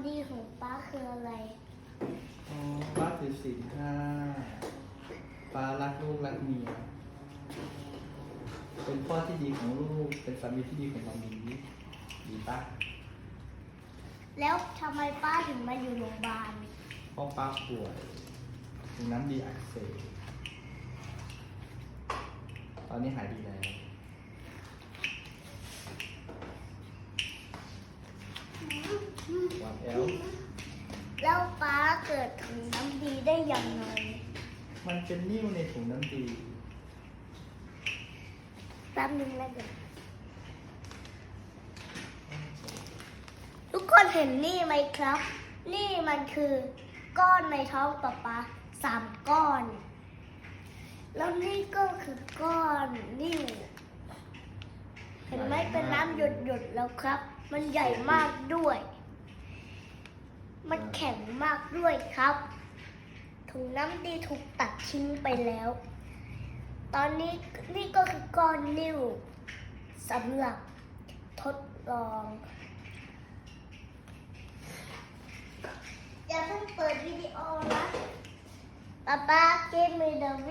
ำดีของป้าคืออะไรอ๋อป้าถือศีลห้าป้ารักลูกรักเมีย เป็นพ่อที่ดีของลูก เป็นสามีที่ดีของเรามีดีปะแล้วทำไมป้าถึงมาอยู่โรงพยาบาลเพ่อป้าป่วยถุงน้ำดีอักเสบตอนนี้หายดีแล้วหวาน แอลแล้วป้าเกิดถุงน้ำดีได้ยังไงมันเป็นนิ่วในถุงน้ำดีแป๊บนึงนะเดี๋ยวทุกคนเห็นนี่ไหมครับ นี่มันคือก้อนในท้องป๊าป๊าสามก้อน แล้วนี่ก็คือก้อนนิ่วเห็นไหมเป็นน้ำหยดหยดๆแล้วครับ มันใหญ่มากด้วย มันแข็งมากด้วยครับ ถุงน้ำดีถูกตัดทิ้งไปแล้ว ตอนนี้นี่ก็คือก้อนนิ่วสำหรับทดลอง อย่าเพิ่งเปิดวิดีโอนะป๊าป๊าเกมมีเด